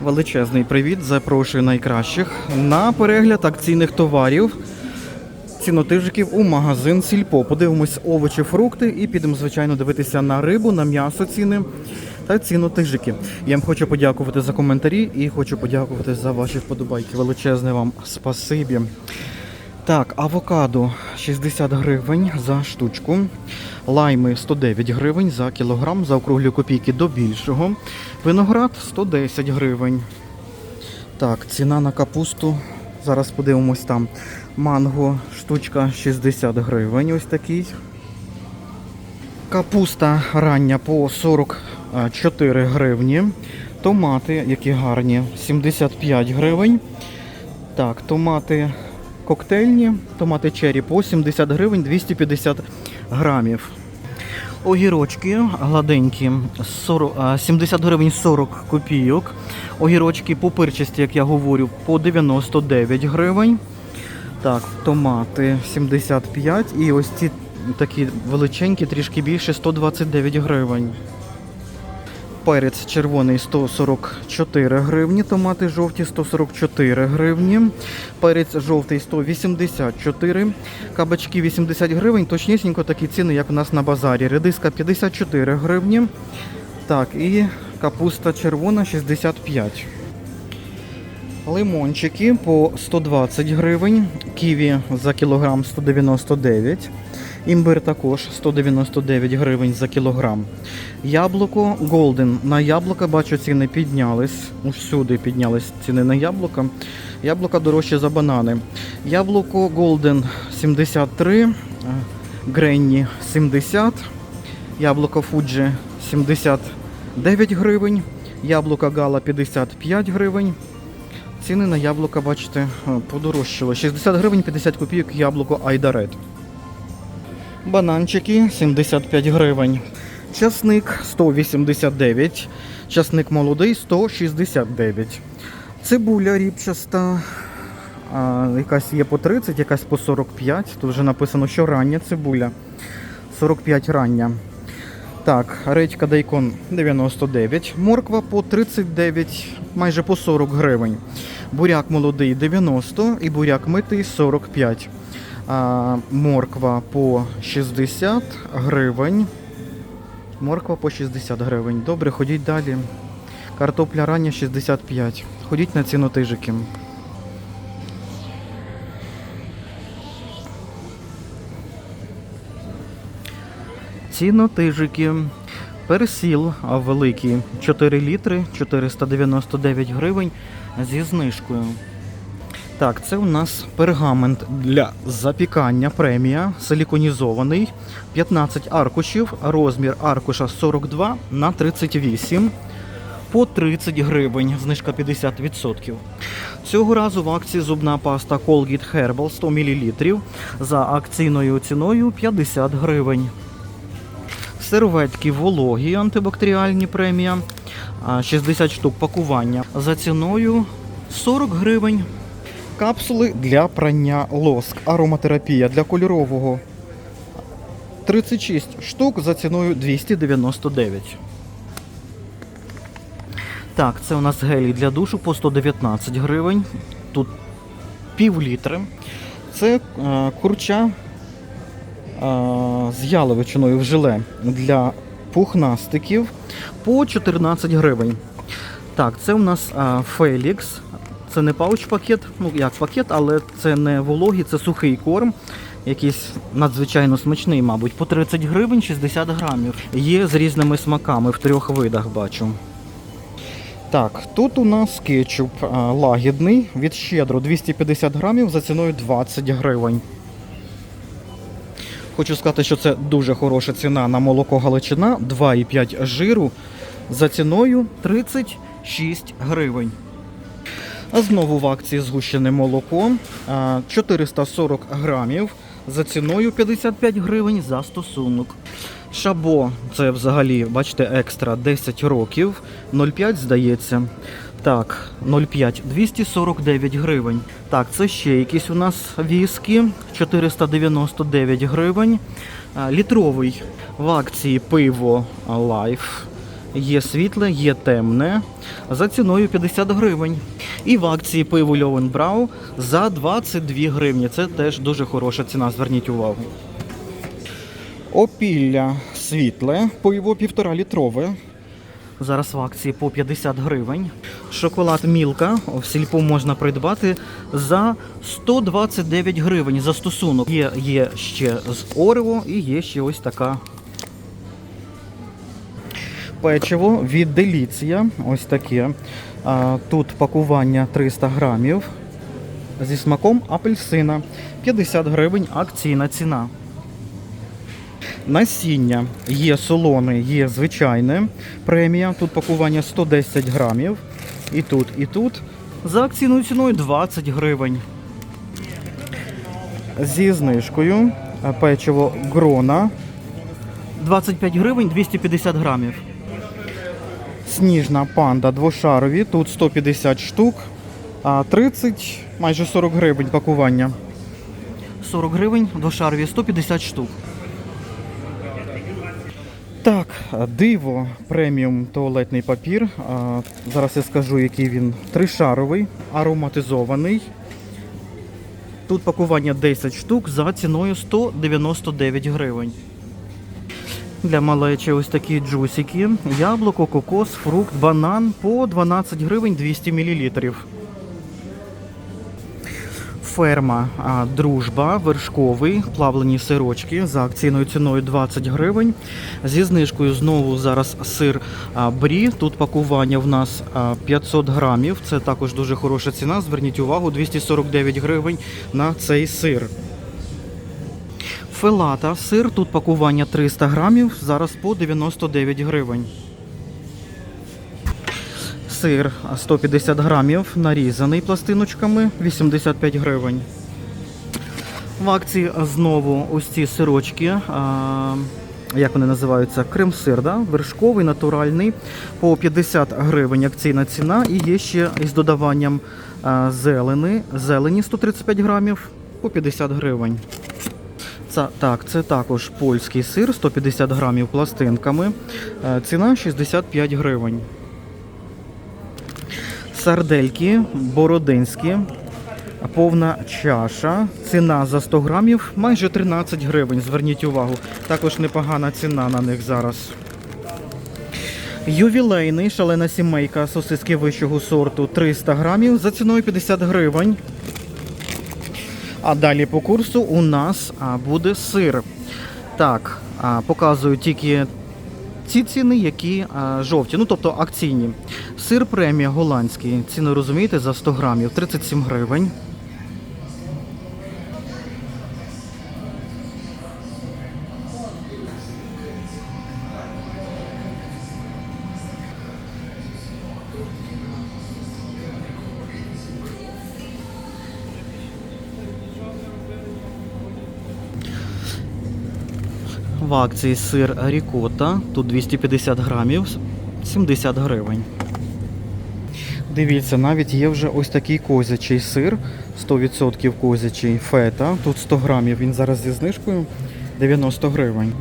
Величезний привіт, запрошую найкращих на перегляд акційних товарів, цінотижиків у магазин Сільпо. Подивимось овочі, фрукти і підемо, звичайно, дивитися на рибу, на м'ясо ціни та цінотижики. Я вам хочу подякувати за коментарі і хочу подякувати за ваші вподобайки. Величезне вам спасибі. Так, авокадо 60 гривень за штучку. Лайми 109 гривень за кілограм, за округлі копійки до більшого. Виноград 110 гривень. Так, ціна на капусту. Зараз подивимось там. Манго штучка 60 гривень. Ось такий. Капуста рання по 44 гривні. Томати, які гарні, 75 гривень. Так, томати коктейльні, томати черрі по 70 гривень 250 грамів. Огірочки гладенькі 40, 70 гривень 40 копійок. Огірочки пупирчасті, як я говорю, по 99 гривень. Так, томати 75 і ось ці такі величенькі, трішки більше 129 гривень. Перець червоний 144 гривні, томати жовті 144 гривні, перець жовтий 184, кабачки 80 гривень, точнісінько такі ціни, як у нас на базарі. Редиска 54 гривні. Так, і капуста червона 65. Лимончики по 120 гривень, ківі за кілограм 199. Імбир також 199 гривень за кілограм. Яблуко Golden. На яблука бачу ціни піднялись. Усюди піднялись ціни на яблука. Яблука дорожче за банани. Яблуко Golden 73, е, Гренні 70, яблуко Fuji 79 гривень, яблуко Гала 55 гривень. Ціни на яблука, бачите, е, подорожчали. 60 гривень 50 копійок яблуко Айдарет. Бананчики 75 гривень. Часник 189. Часник молодий 169. Цибуля ріпчаста. А, якась є по 30, якась по 45. Тут вже написано, що рання цибуля. 45 рання. Так, редька дайкон 99. Морква по 39, майже по 40 гривень. Буряк молодий 90 і буряк митий 45. Морква по 60 гривень. Морква по 60 гривень. Добре, ходіть далі. Картопля рання 65. Ходіть на цінотижики. Цінотижики. Персіл а, великий 4 літри 499 гривень зі знижкою. Так, це у нас пергамент для запікання премія, силіконізований, 15 аркушів, розмір аркуша 42 на 38 по 30 гривень, знижка 50%. Цього разу в акції зубна паста Colgate Herbal 100 мл за акційною ціною 50 гривень. Серветки вологі антибактеріальні премія, 60 штук пакування за ціною 40 гривень. Капсули для прання лоск. Ароматерапія для кольорового 36 штук за ціною 299. Так, це у нас гелій для душу по 119 гривень. Тут пів літри. Це е, курча е, з яловичиною в желе для пухнастиків по 14 гривень. Так, це у нас е, Фелікс. Це не пауч-пакет, ну як пакет, але це не вологий, це сухий корм. Якийсь надзвичайно смачний, мабуть, по 30 гривень 60 грамів. Є з різними смаками в трьох видах бачу. Так, тут у нас кетчуп лагідний від щедро 250 грамів за ціною 20 гривень. Хочу сказати, що це дуже хороша ціна на молоко Галичина 2,5 жиру за ціною 36 гривень. А знову в акції згущене молоко 440 грамів за ціною 55 гривень за стосунок. Шабо, це взагалі, бачите, екстра 10 років, 0,5 здається. Так, 0,5 249 гривень. Так, це ще якісь у нас віскі 499 гривень. Літровий в акції пиво Life Є світле, є темне. За ціною 50 гривень. І в акції пиво Льовенбрау за 22 гривні. Це теж дуже хороша ціна, зверніть увагу. Опілля світле, пиво півтора літрове. Зараз в акції по 50 гривень. Шоколад Мілка в сільпо можна придбати за 129 гривень за стосунок. Є, є ще з Орео і є ще ось така печиво від Деліція. Ось таке. Тут пакування 300 грамів зі смаком апельсина. 50 гривень акційна ціна. Насіння є солоне, є звичайне премія. Тут пакування 110 грамів. І тут, і тут. За акційною ціною 20 гривень. Зі знижкою печиво грона 25 гривень 250 грамів. Сніжна панда двошарові. Тут 150 штук, а 30, майже 40 гривень пакування. 40 гривень двошарові, 150 штук. Так, диво преміум туалетний папір. Зараз я скажу, який він тришаровий, ароматизований. Тут пакування 10 штук за ціною 199 гривень. Для малечі ось такі джусики. Яблуко, кокос, фрукт, банан по 12 гривень 200 мл. Ферма Дружба, вершковий, плавлені сирочки за акційною ціною 20 гривень. Зі знижкою знову зараз сир Брі. Тут пакування в нас а, 500 грамів. Це також дуже хороша ціна. Зверніть увагу, 249 гривень на цей сир. Фелата, сир, тут пакування 300 грамів, зараз по 99 гривень. Сир 150 грамів, нарізаний пластиночками, 85 гривень. В акції знову ось ці сирочки, а, як вони називаються, крем-сир, да? вершковий, натуральний, по 50 гривень акційна ціна. І є ще із додаванням зелени, зелені 135 грамів по 50 гривень. Це, так, це також польський сир, 150 грамів пластинками. Е, Ціна 65 гривень. Сардельки бородинські, повна чаша. Ціна за 100 грамів майже 13 гривень. Зверніть увагу. Також непогана ціна на них зараз. Ювілейний шалена сімейка сосиски вищого сорту 300 грамів за ціною 50 гривень. А далі по курсу у нас буде сир. Так, показую тільки ці ціни, які жовті, ну тобто акційні. Сир премія голландський. Ціни розумієте за 100 грамів 37 гривень. В акції сир рікота. Тут 250 грамів, 70 гривень. Дивіться, навіть є вже ось такий козячий сир, 100% козячий фета. Тут 100 грамів, він зараз зі знижкою 90 гривень.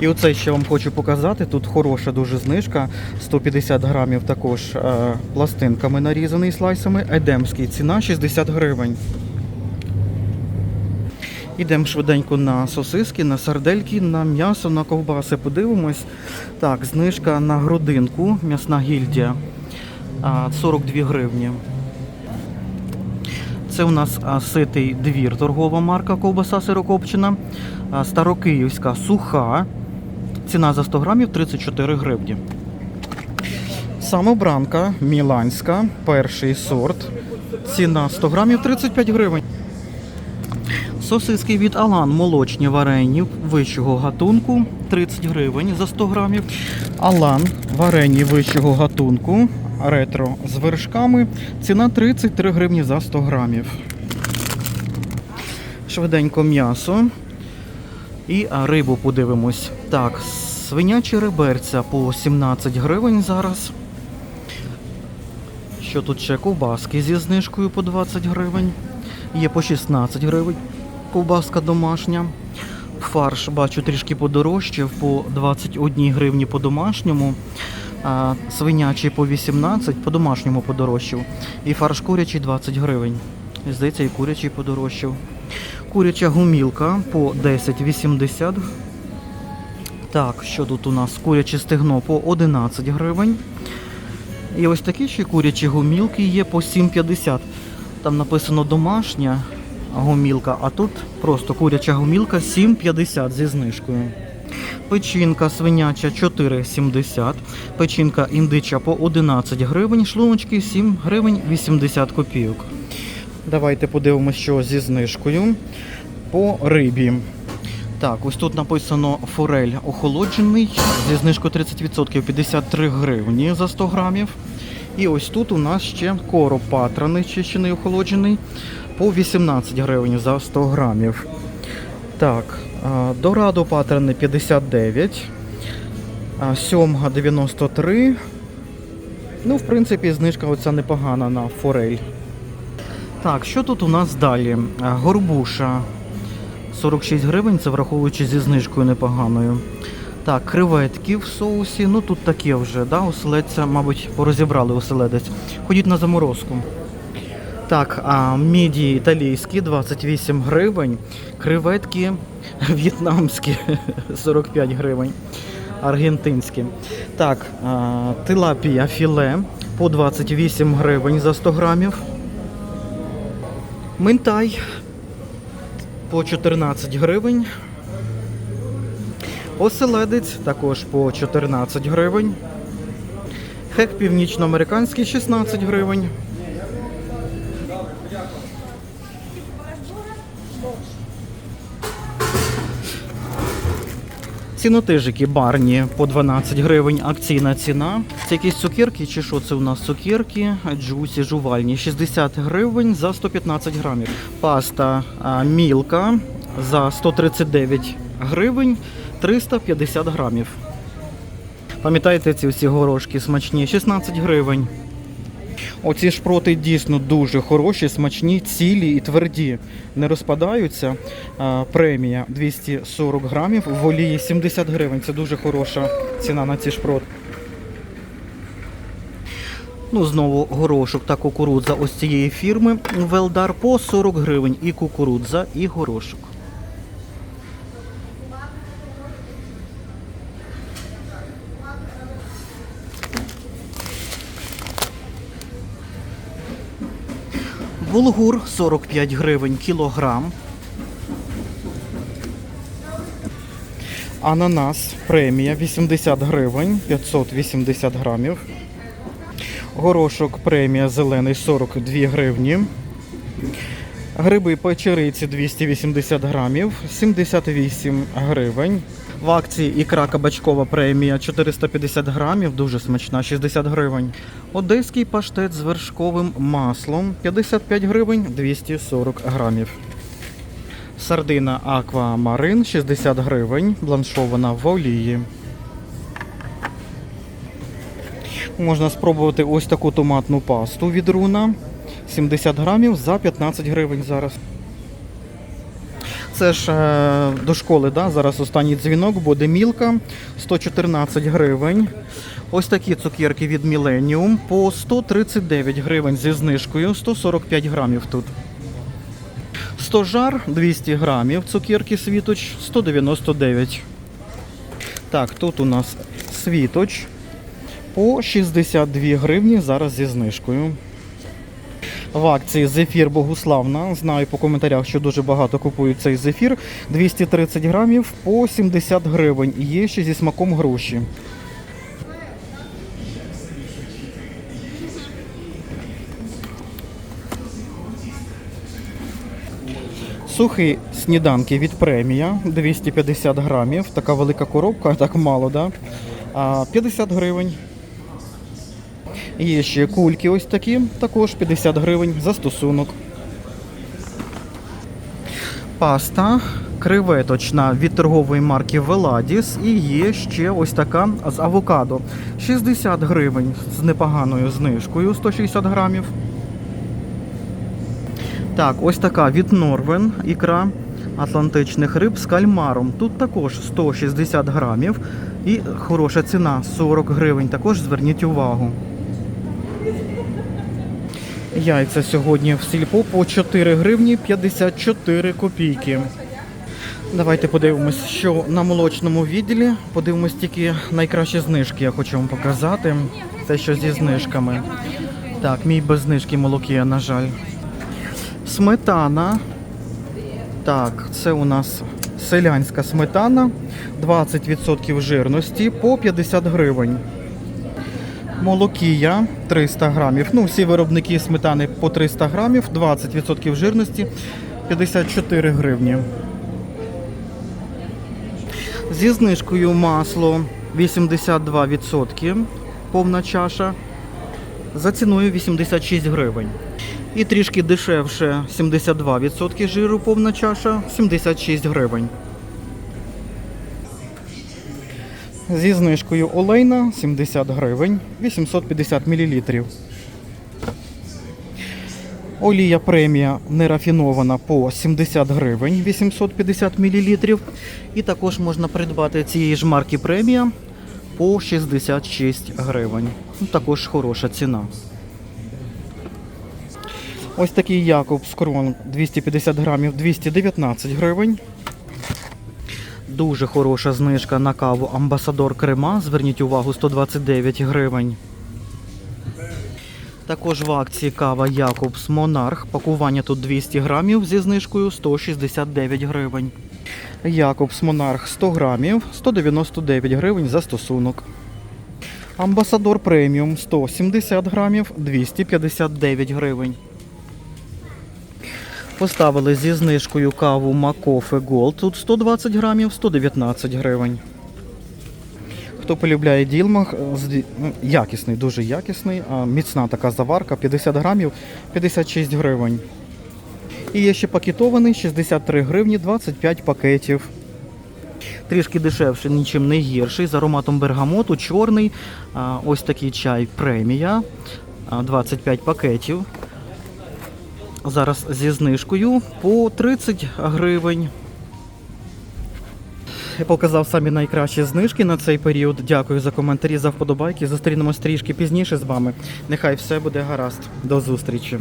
І оце ще вам хочу показати. Тут хороша дуже знижка. 150 грамів також е, пластинками нарізаний слайсами. Едемський ціна 60 гривень. Ідемо швиденько на сосиски, на сардельки, на м'ясо, на ковбаси. Подивимось. Так, знижка на грудинку, м'ясна гільдія. 42 гривні. Це у нас ситий двір, торгова марка ковбаса сирокопчена. А, Старокиївська суха. Ціна за 100 грамів 34 гривні. Самобранка міланська, перший сорт. Ціна 100 грамів 35 гривень. Сосиски від Алан молочні варені вищого гатунку 30 гривень за 100 грамів. Алан варені вищого гатунку ретро з вершками. Ціна 33 гривні за 100 грамів. Швиденько м'ясо. І рибу подивимось. Так, свинячі реберця по 17 гривень зараз. Що тут ще ковбаски зі знижкою по 20 гривень. Є по 16 гривень ковбаска домашня. фарш бачу трішки подорожчав по 21 гривні по домашньому. А свинячий по 18, по домашньому подорожчав. І фарш курячий 20 гривень. Здається, і курячий подорожчав. Куряча гумілка по 10,80. Так, що тут у нас? Куряче стегно по 11 гривень. І ось такі ще курячі гумілки є по 7,50. Там написано домашня гумілка, а тут просто куряча гумілка 7,50 зі знижкою. Печінка свиняча 4,70, печінка індича по 11 гривень, шлуночки 7 гривень 80 копійок. Давайте подивимося, що зі знижкою по рибі. Так, ось тут написано форель охолоджений зі знижкою 30% 53 гривні за 100 грамів. І ось тут у нас ще короб патраний, чищений охолоджений по 18 гривень за 100 грамів. Так, дорадо патрене 59, а, сьомга 93. Ну, в принципі, знижка оця непогана на форель. Так, що тут у нас далі? Горбуша 46 гривень, це враховуючи зі знижкою непоганою. Так, креветки в соусі. Ну тут таке вже, да, оселедця, мабуть, порозібрали оселедець. Ходіть на заморозку. Так, а міді італійські 28 гривень. Креветки в'єтнамські 45 гривень. Аргентинські. Так, а, тилапія філе по 28 гривень за 100 грамів. Минтай по 14 гривень. Оселедець також по 14 гривень. Хек північноамериканський 16 гривень. Цінотижики барні по 12 гривень. Акційна ціна. Це якісь цукерки чи що це у нас цукерки? Джусі жувальні 60 гривень за 115 грамів. Паста а, мілка за 139 гривень 350 грамів. Пам'ятаєте ці всі горошки смачні? 16 гривень. Оці шпроти дійсно дуже хороші, смачні, цілі і тверді. Не розпадаються. Премія 240 грамів, в олії 70 гривень. Це дуже хороша ціна на ці шпроти. Ну, знову горошок та кукурудза ось цієї фірми. Велдар по 40 гривень. І кукурудза, і горошок. Булгур 45 гривень кілограм. Ананас премія 80 гривень 580 грамів. Горошок премія зелений 42 гривні. Гриби печериці 280 грамів 78 гривень. В акції ікра кабачкова премія 450 грамів, дуже смачна, 60 гривень. Одеський паштет з вершковим маслом 55 гривень 240 грамів. Сардина Аквамарин 60 гривень, бланшована в олії. Можна спробувати ось таку томатну пасту від руна. 70 грамів за 15 гривень зараз. Це ж е, до школи, да? зараз останній дзвінок, буде мілка 114 гривень. Ось такі цукерки від Millennium по 139 гривень зі знижкою, 145 грамів тут. Стожар 200 грамів, цукерки світоч 199. Так, тут у нас світоч по 62 гривні зараз зі знижкою. В акції зефір Богуславна. Знаю по коментарях, що дуже багато купують цей зефір. 230 грамів по 70 гривень. Є ще зі смаком груші. Сухі сніданки від премія 250 грамів. Така велика коробка, так мало, да? 50 гривень. Є ще кульки ось такі, також 50 гривень за стосунок. Паста креветочна від торгової марки Veladis. І є ще ось така з авокадо. 60 гривень з непоганою знижкою 160 грамів. Так, ось така від Норвен ікра атлантичних риб з кальмаром. Тут також 160 грамів і хороша ціна 40 гривень. Також зверніть увагу. Яйця сьогодні в сільпо по 4 гривні 54 копійки. Давайте подивимось, що на молочному відділі. Подивимось тільки найкращі знижки, я хочу вам показати. Це що зі знижками. Так, мій без знижки молоки, на жаль. Сметана. Так, це у нас селянська сметана. 20% жирності по 50 гривень. Молокія 300 грамів. Ну, всі виробники сметани по 300 грамів, 20% жирності 54 гривні. Зі знижкою масло 82%, повна чаша. За ціною 86 гривень. І трішки дешевше 72% жиру, повна чаша 76 гривень. Зі знижкою олейна 70 гривень, 850 мл. Олія премія нерафінована по 70 гривень 850 мл. І також можна придбати цієї ж марки премія по 66 гривень. Ну, Також хороша ціна. Ось такий Якобс Крон 250 грамів 219 гривень. Дуже хороша знижка на каву Амбасадор Крема. Зверніть увагу 129 гривень. Також в акції кава Якобс Монарх. Пакування тут 200 грамів зі знижкою 169 гривень. Якобс Монарх 100 грамів 199 гривень за стосунок. Амбасадор преміум 170 грамів 259 гривень. Поставили зі знижкою каву Макофе Голд. Тут 120 грамів 119 гривень. Хто полюбляє ділмах, е, ну, якісний, дуже якісний, міцна така заварка, 50 грамів, 56 гривень. І є ще пакетований 63 гривні, 25 пакетів. Трішки дешевше, нічим не гірший. З ароматом бергамоту, чорний. Ось такий чай премія. 25 пакетів. Зараз зі знижкою по 30 гривень. Я показав самі найкращі знижки на цей період. Дякую за коментарі, за вподобайки. Зустрінемось трішки пізніше з вами. Нехай все буде гаразд. До зустрічі.